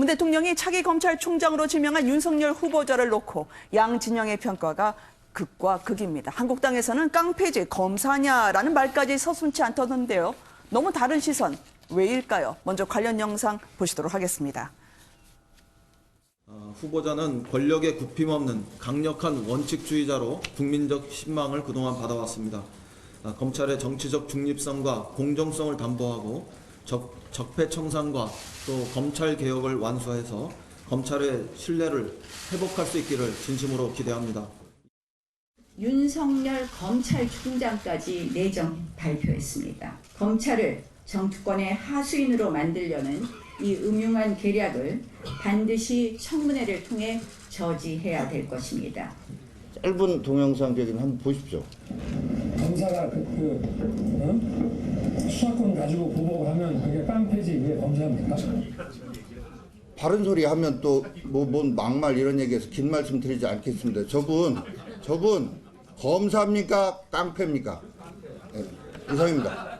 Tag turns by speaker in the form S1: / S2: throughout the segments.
S1: 문 대통령이 차기 검찰총장으로 지명한 윤석열 후보자를 놓고 양 진영의 평가가 극과 극입니다. 한국당에서는 깡패지 검사냐라는 말까지 서슴치 않던데요. 너무 다른 시선 왜일까요? 먼저 관련 영상 보시도록 하겠습니다.
S2: 어, 후보자는 권력에 굽힘없는 강력한 원칙주의자로 국민적 신망을 그동안 받아왔습니다. 아, 검찰의 정치적 중립성과 공정성을 담보하고 적, 적폐청산과 또 검찰 개혁을 완수해서 검찰의 신뢰를 회복할 수 있기를 진심으로 기대합니다.
S3: 윤석열 검찰 총장까지 내정 발표했습니다. 검찰을 정치권의 하수인으로 만들려는 이 음흉한 계략을 반드시 청문회를 통해 저지해야 될 것입니다.
S4: 짧은 동영상 저기 한번 보십시오.
S5: 검사가 그, 그 어? 수사권 가지고 보복을 하면 그게 깡패지 왜 검사입니까?
S4: 바른 소리 하면 또 뭐 뭔 막말 이런 얘기해서 긴 말씀 드리지 않겠습니다. 저분 저분 검사입니까 깡패입니까? 네, 이상입니다.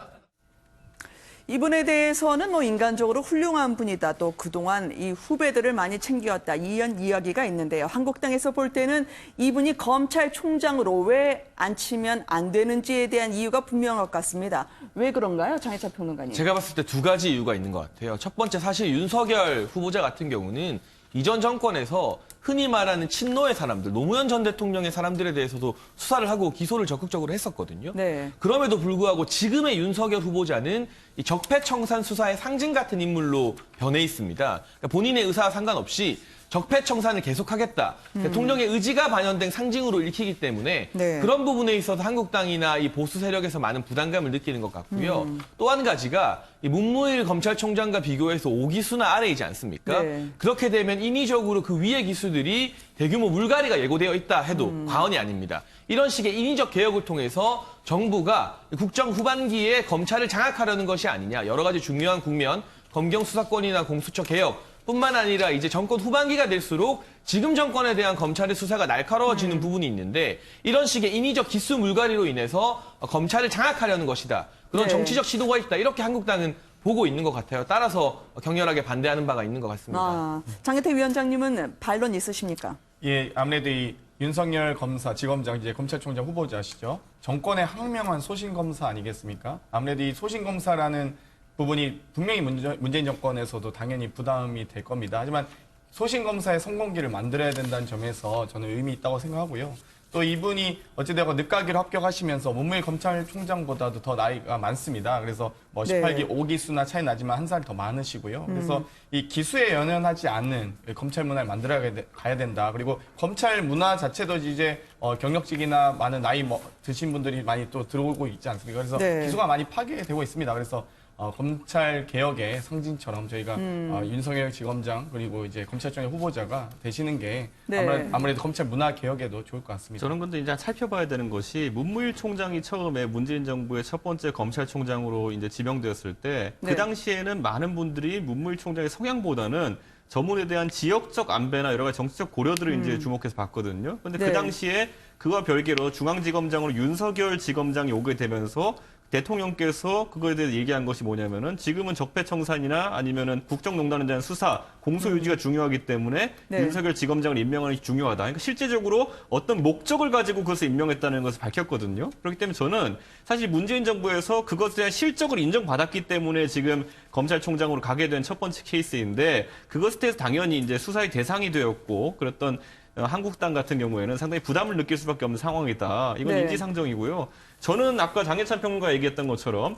S1: 이분에 대해서는 뭐 인간적으로 훌륭한 분이다. 또 그동안 이 후배들을 많이 챙겼다. 이런 이야기가 있는데요. 한국당에서 볼 때는 이분이 검찰총장으로 왜 앉히면 안 되는지에 대한 이유가 분명할 것 같습니다. 왜 그런가요? 장혜찬 평론가님.
S6: 제가 봤을 때 두 가지 이유가 있는 것 같아요. 첫 번째 사실 윤석열 후보자 같은 경우는 이전 정권에서 흔히 말하는 친노의 사람들, 노무현 전 대통령의 사람들에 대해서도 수사를 하고 기소를 적극적으로 했었거든요.
S1: 네.
S6: 그럼에도 불구하고 지금의 윤석열 후보자는 이 적폐청산 수사의 상징 같은 인물로 변해 있습니다. 그러니까 본인의 의사와 상관없이 적폐청산을 계속하겠다. 대통령의 의지가 반영된 상징으로 읽히기 때문에
S1: 네.
S6: 그런 부분에 있어서 한국당이나 이 보수 세력에서 많은 부담감을 느끼는 것 같고요.
S1: 음.
S6: 또한 가지가 이 문무일 검찰총장과 비교해서 5기수나 아래이지 않습니까?
S1: 네.
S6: 그렇게 되면 인위적으로 그 위의 기수들이 대규모 물갈이가 예고되어 있다 해도
S1: 음.
S6: 과언이 아닙니다. 이런 식의 인위적 개혁을 통해서 정부가 국정 후반기에 검찰을 장악하려는 것이 아니냐. 여러 가지 중요한 국면, 검경 수사권이나 공수처 개혁, 뿐만 아니라 이제 정권 후반기가 될수록 지금 정권에 대한 검찰의 수사가 날카로워지는
S1: 음.
S6: 부분이 있는데 이런 식의 인위적 기수 물갈이로 인해서 검찰을 장악하려는 것이다. 그런
S1: 네.
S6: 정치적 시도가 있다. 이렇게 한국당은 보고 있는 것 같아요. 따라서 격렬하게 반대하는 바가 있는 것 같습니다.
S1: 아, 장혜태 위원장님은 반론 있으십니까?
S7: 예, 아무래도 이 윤석열 검사, 지검장, 이제 검찰총장 후보자시죠. 정권의 항명한 소신 검사 아니겠습니까? 아무래도 이 소신 검사라는 부분이 분명히 문제, 문재 인 정권에서도 당연히 부담이 될 겁니다. 하지만 소신 검사의 성공기를 만들어야 된다는 점에서 저는 의미 있다고 생각하고요. 또 이분이 어찌되건 늦가기로 합격하시면서 문무일 검찰총장보다도 더 나이가 많습니다. 그래서 뭐
S1: 네.
S7: 18기 5기수나 차이 나지만 한 살 더 많으시고요. 그래서 이 기수에 연연하지 않는 검찰 문화를 만들어 가야 된다. 그리고 검찰 문화 자체도 이제 어, 경력직이나 많은 나이 뭐 드신 분들이 많이 또 들어오고 있지 않습니까? 그래서
S1: 네.
S7: 기수가 많이 파괴되고 있습니다. 그래서 어, 검찰 개혁의 상징처럼 저희가
S1: 음.
S7: 어, 윤석열 지검장 그리고 이제 검찰총장 후보자가 되시는 게
S1: 네.
S7: 아무래도, 아무래도 검찰 문화 개혁에도 좋을 것 같습니다.
S8: 저는 근데 이제 살펴봐야 되는 것이 문무일 총장이 처음에 문재인 정부의 첫 번째 검찰총장으로 이제 지명되었을 때 그
S1: 네.
S8: 당시에는 많은 분들이 문무일 총장의 성향보다는 저문에 대한 지역적 안배나 여러 가지 정치적 고려들을 이제 주목해서 봤거든요. 근데
S1: 네.
S8: 그 당시에 그와 별개로 중앙지검장으로 윤석열 지검장이 오게 되면서 대통령께서 그거에 대해 얘기한 것이 뭐냐면은 지금은 적폐청산이나 아니면은 국정농단에 대한 수사, 공소 유지가 중요하기 때문에
S1: 네.
S8: 윤석열 지검장을 임명하는 게 중요하다. 그러니까 실제적으로 어떤 목적을 가지고 그것을 임명했다는 것을 밝혔거든요. 그렇기 때문에 저는 사실 문재인 정부에서 그것에 대한 실적을 인정받았기 때문에 지금 검찰총장으로 가게 된 첫 번째 케이스인데 그것에 대해서 당연히 이제 수사의 대상이 되었고 그랬던 어, 한국당 같은 경우에는 상당히 부담을 느낄 수밖에 없는 상황이다. 이건
S1: 네.
S8: 인지상정이고요. 저는 아까 장혜찬 평론가 얘기했던 것처럼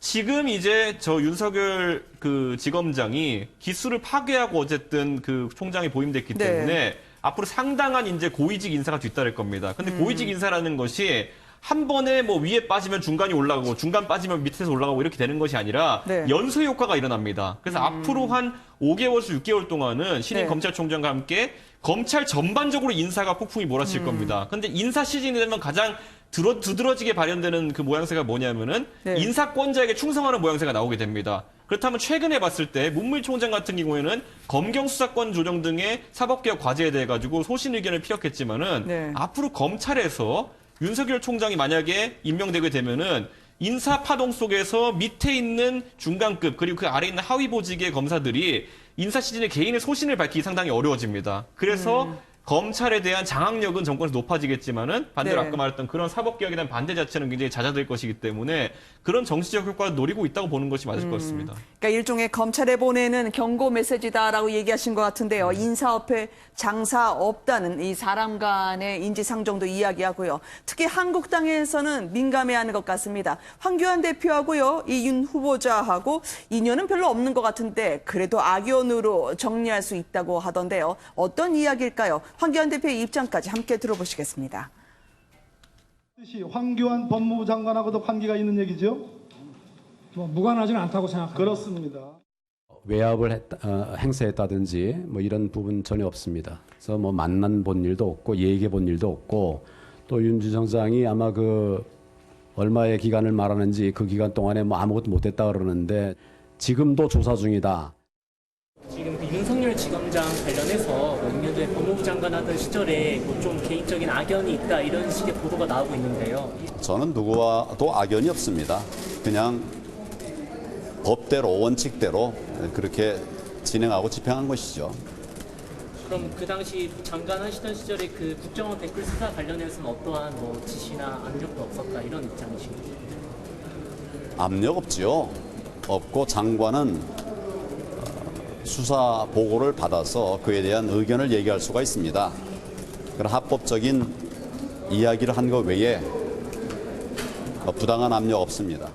S8: 지금 이제 저 윤석열 그 지검장이 기수를 파괴하고 어쨌든 그 총장이 보임됐기
S1: 네.
S8: 때문에 앞으로 상당한 이제 고위직 인사가 뒤따를 겁니다. 근데
S1: 음.
S8: 고위직 인사라는 것이 한 번에 뭐 위에 빠지면 중간이 올라가고 중간 빠지면 밑에서 올라가고 이렇게 되는 것이 아니라
S1: 네.
S8: 연쇄 효과가 일어납니다. 그래서 앞으로 한 5개월에서 6개월 동안은 신임
S1: 네.
S8: 검찰총장과 함께 검찰 전반적으로 인사가 폭풍이 몰아칠 겁니다. 근데 인사 시즌이 되면 가장 들어, 두드러지게 발현되는 그 모양새가 뭐냐면은
S1: 네.
S8: 인사권자에게 충성하는 모양새가 나오게 됩니다. 그렇다면 최근에 봤을 때 문무일 총장 같은 경우에는 검경 수사권 조정 등의 사법개혁 과제에 대해 가지고 소신 의견을 피력했지만은
S1: 네.
S8: 앞으로 검찰에서 윤석열 총장이 만약에 임명되게 되면은 인사 파동 속에서 밑에 있는 중간급 그리고 그 아래 있는 하위 보직의 검사들이 인사 시즌에 개인의 소신을 밝히기 상당히 어려워집니다. 그래서
S1: 음.
S8: 검찰에 대한 장악력은 정권에서 높아지겠지만은 반대로
S1: 네.
S8: 아까 말했던 그런 사법 개혁에 대한 반대 자체는 굉장히 잦아들 것이기 때문에 그런 정치적 효과를 노리고 있다고 보는 것이 맞을 것 같습니다.
S1: 그러니까 일종의 검찰에 보내는 경고 메시지다라고 얘기하신 것 같은데요. 인사업회 장사 없다는 이 사람 간의 인지상정도 이야기하고요. 특히 한국당에서는 민감해하는 것 같습니다. 황교안 대표하고요. 이 윤 후보자하고 인연은 별로 없는 것 같은데 그래도 악연으로 정리할 수 있다고 하던데요. 어떤 이야기일까요? 황교안 대표의 입장까지 함께 들어보시겠습니다.
S9: 황교안 법무부 장관하고도 관계가 있는 얘기죠?
S5: 뭐 무관하지는 않다고 생각합니다.
S9: 그렇습니다.
S10: 외압을 했다, 어, 행사했다든지 뭐 이런 부분 전혀 없습니다. 그래서 뭐 만난 본 일도 없고 얘기해 본 일도 없고 또 윤 주청장이 아마 그 얼마의 기간을 말하는지 그 기간 동안에 뭐 아무것도 못했다 그러는데 지금도 조사 중이다.
S11: 지검장 관련해서 뭐 6년도에 법무부 장관 하던 시절에 뭐 좀 개인적인 악연이 있다 이런 식의 보도가 나오고 있는데요.
S12: 저는 누구와도 악연이 없습니다. 그냥 법대로 원칙대로 그렇게 진행하고 집행한 것이죠.
S11: 그럼 그 당시 장관 하시던 시절에 그 국정원 댓글 수사 관련해서는 어떠한 뭐 지시나 압력도 없었다 이런 입장이신가요?
S12: 압력 없지요. 없고 장관은 어, 수사 보고를 받아서 그에 대한 의견을 얘기할 수가 있습니다. 그런 합법적인 이야기를 한 것 외에 어, 부당한 압력 없습니다.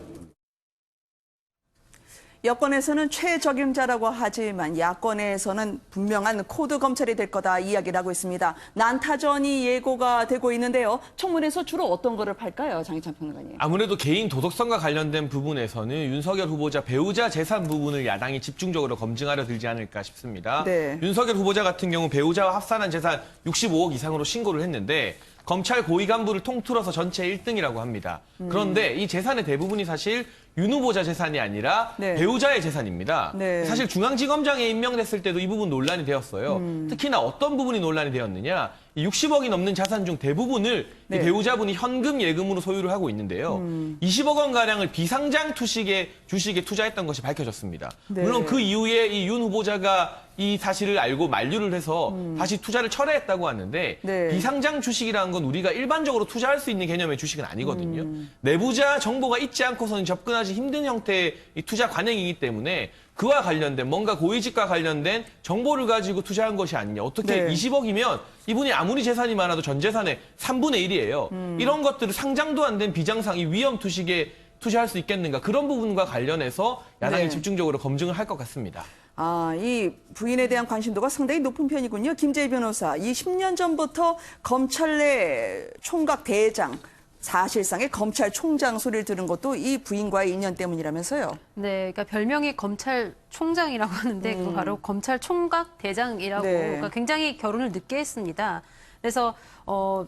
S1: 여권에서는 최적임자라고 하지만 야권에서는 분명한 코드 검찰이 될 거다 이야기를 하고 있습니다. 난타전이 예고가 되고 있는데요. 청문회에서 주로 어떤 거를 팔까요, 장희찬 평론가님?
S6: 아무래도 개인 도덕성과 관련된 부분에서는 윤석열 후보자 배우자 재산 부분을 야당이 집중적으로 검증하려 들지 않을까 싶습니다.
S1: 네.
S6: 윤석열 후보자 같은 경우 배우자와 합산한 재산 65억 이상으로 신고를 했는데 검찰 고위 간부를 통틀어서 전체 1등이라고 합니다.
S1: 음.
S6: 그런데 이 재산의 대부분이 사실 윤 후보자 재산이 아니라
S1: 네.
S6: 배우자의 재산입니다.
S1: 네.
S6: 사실 중앙지검장에 임명됐을 때도 이 부분 논란이 되었어요.
S1: 음.
S6: 특히나 어떤 부분이 논란이 되었느냐? 이 60억이 넘는 자산 중 대부분을
S1: 네.
S6: 이 배우자분이 현금 예금으로 소유를 하고 있는데요.
S1: 음.
S6: 20억 원 가량을 비상장 투식에 주식에 투자했던 것이 밝혀졌습니다.
S1: 네.
S6: 물론 그 이후에 이 윤 후보자가 이 사실을 알고 만류를 해서 다시 투자를 철회했다고 하는데
S1: 음. 네.
S6: 비상장 주식이라는 건 우리가 일반적으로 투자할 수 있는 개념의 주식은 아니거든요.
S1: 음.
S6: 내부자 정보가 있지 않고서는 접근하 기 힘든 형태의 이 투자 관행이기 때문에 그와 관련된 뭔가 고위직과 관련된 정보를 가지고 투자한 것이 아니냐. 어떻게
S1: 네.
S6: 20억이면 이분이 아무리 재산이 많아도 전 재산의 3분의 1이에요.
S1: 음.
S6: 이런 것들을 상장도 안 된 비장상 이 위험 투식에 투자할 수 있겠는가 그런 부분과 관련해서 야당이
S1: 네.
S6: 집중적으로 검증을 할 것 같습니다.
S1: 아, 이 부인에 대한 관심도가 상당히 높은 편이군요. 김재희 변호사, 이 10년 전부터 검찰 내 총각 대장, 사실상의 검찰총장 소리를 들은 것도 이 부인과의 인연 때문이라면서요.
S13: 네, 그러니까 별명이 검찰총장이라고 하는데 그거 바로 검찰총각 대장이라고
S1: 음. 네.
S13: 그러니까 굉장히 결혼을 늦게 했습니다. 그래서 어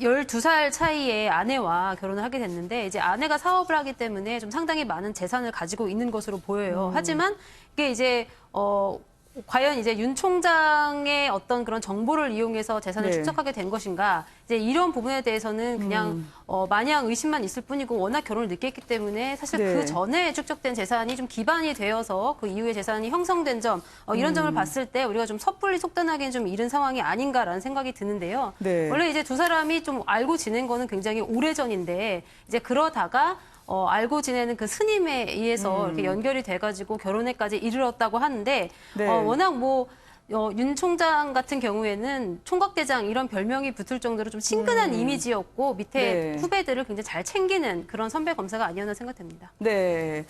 S13: 12살 차이에 아내와 결혼을 하게 됐는데 이제 아내가 사업을 하기 때문에 좀 상당히 많은 재산을 가지고 있는 것으로 보여요.
S1: 음.
S13: 하지만 이게 이제 어 과연 이제 윤 총장의 어떤 그런 정보를 이용해서 재산을
S1: 네.
S13: 축적하게 된 것인가 이제 이런 부분에 대해서는 그냥
S1: 음.
S13: 어, 마냥 의심만 있을 뿐이고 워낙 결혼을 늦게 했기 때문에 사실
S1: 네.
S13: 그 전에 축적된 재산이 좀 기반이 되어서 그 이후에 재산이 형성된 점 어, 이런
S1: 음.
S13: 점을 봤을 때 우리가 좀 섣불리 속단하기는 좀 이른 상황이 아닌가라는 생각이 드는데요.
S1: 네.
S13: 원래 이제 두 사람이 좀 알고 지낸 거는 굉장히 오래 전인데 이제 그러다가 어, 알고 지내는 그 스님에 의해서 이렇게 연결이 돼가지고 결혼에까지 이르렀다고 하는데
S1: 음. 네.
S13: 어, 워낙 뭐 어, 윤 총장 같은 경우에는 총각대장 이런 별명이 붙을 정도로 좀 친근한 이미지였고 밑에
S1: 음. 네.
S13: 후배들을 굉장히 잘 챙기는 그런 선배 검사가 아니었나 생각됩니다.
S1: 네.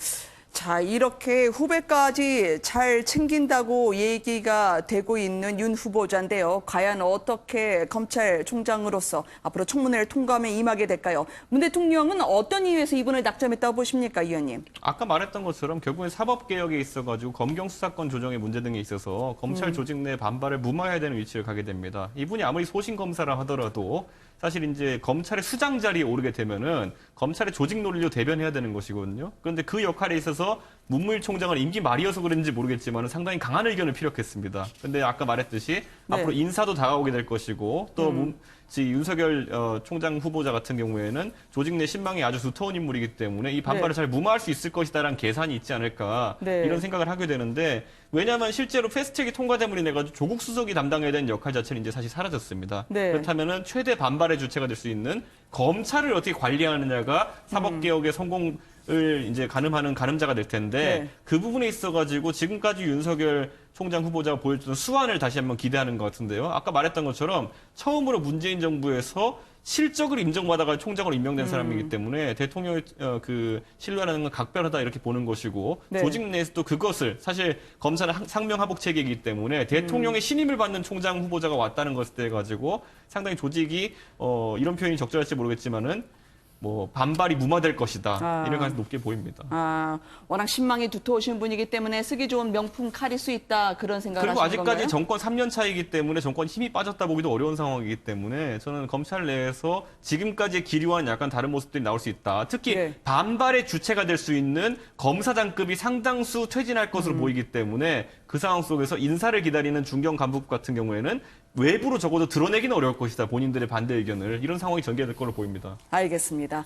S1: 자, 이렇게 후배까지 잘 챙긴다고 얘기가 되고 있는 윤 후보자인데요. 과연 어떻게 검찰총장으로서 앞으로 청문회를 통과하면 임하게 될까요? 문 대통령은 어떤 이유에서 이분을 낙점했다고 보십니까, 의원님?
S8: 아까 말했던 것처럼 결국엔 사법 개혁에 있어가지고 검경 수사권 조정의 문제 등에 있어서 검찰
S1: 음.
S8: 조직 내 반발을 무마해야 되는 위치를 가게 됩니다. 이분이 아무리 소신 검사라 하더라도 사실 이제 검찰의 수장 자리에 오르게 되면은 검찰의 조직 논리로 대변해야 되는 것이거든요. 그런데 그 역할에 있어서 문무일 총장은 임기 말이어서 그런지 모르겠지만 상당히 강한 의견을 피력했습니다. 근데 아까 말했듯이
S1: 네.
S8: 앞으로 인사도 다가오게 될 것이고 또 문- 지 윤석열 어, 총장 후보자 같은 경우에는 조직 내 신망이 아주 두터운 인물이기 때문에 이 반발을
S1: 네.
S8: 잘 무마할 수 있을 것이다라는 계산이 있지 않을까
S1: 네.
S8: 이런 생각을 하게 되는데 왜냐하면 실제로 패스트트랙이 통과됨으로 인해 가지고 조국 수석이 담당해야 되는 역할 자체는 이제 사실 사라졌습니다.
S1: 네.
S8: 그렇다면은 최대 반발의 주체가 될 수 있는 검찰을 어떻게 관리하느냐가 사법 개혁의 성공 을 이제 가늠하는 가늠자가 될 텐데
S1: 네.
S8: 그 부분에 있어 가지고 지금까지 윤석열 총장 후보자가 보여주던 수완을 다시 한번 기대하는 것 같은데요. 아까 말했던 것처럼 처음으로 문재인 정부에서 실적을 인정받아가 총장으로 임명된 사람이기 때문에 대통령의 어, 그 신뢰라는 건 각별하다 이렇게 보는 것이고
S1: 네.
S8: 조직 내에서 또 그것을 사실 검사는 상- 상명하복 체계이기 때문에 대통령의 신임을 받는 총장 후보자가 왔다는 것에 대해 가지고 상당히 조직이 어, 이런 표현이 적절할지 모르겠지만은 뭐 반발이 무마될 것이다
S1: 아.
S8: 이런 가능성이 높게 보입니다.
S1: 아, 워낙 신망이 두터우신 분이기 때문에 쓰기 좋은 명품 칼일 수 있다 그런 생각을
S8: 그리고
S1: 하시는
S8: 아직까지
S1: 건가요?
S8: 정권 3년 차이기 때문에 정권 힘이 빠졌다 보기도 어려운 상황이기 때문에 저는 검찰 내에서 지금까지의 기류와는 약간 다른 모습들이 나올 수 있다. 특히
S1: 네.
S8: 반발의 주체가 될 수 있는 검사장급이 상당수 퇴진할
S1: 음.
S8: 것으로 보이기 때문에 그 상황 속에서 인사를 기다리는 중경 간부급 같은 경우에는 외부로 적어도 드러내기는 어려울 것이다. 본인들의 반대 의견을 이런 상황이 전개될 걸로 보입니다.
S1: 알겠습니다.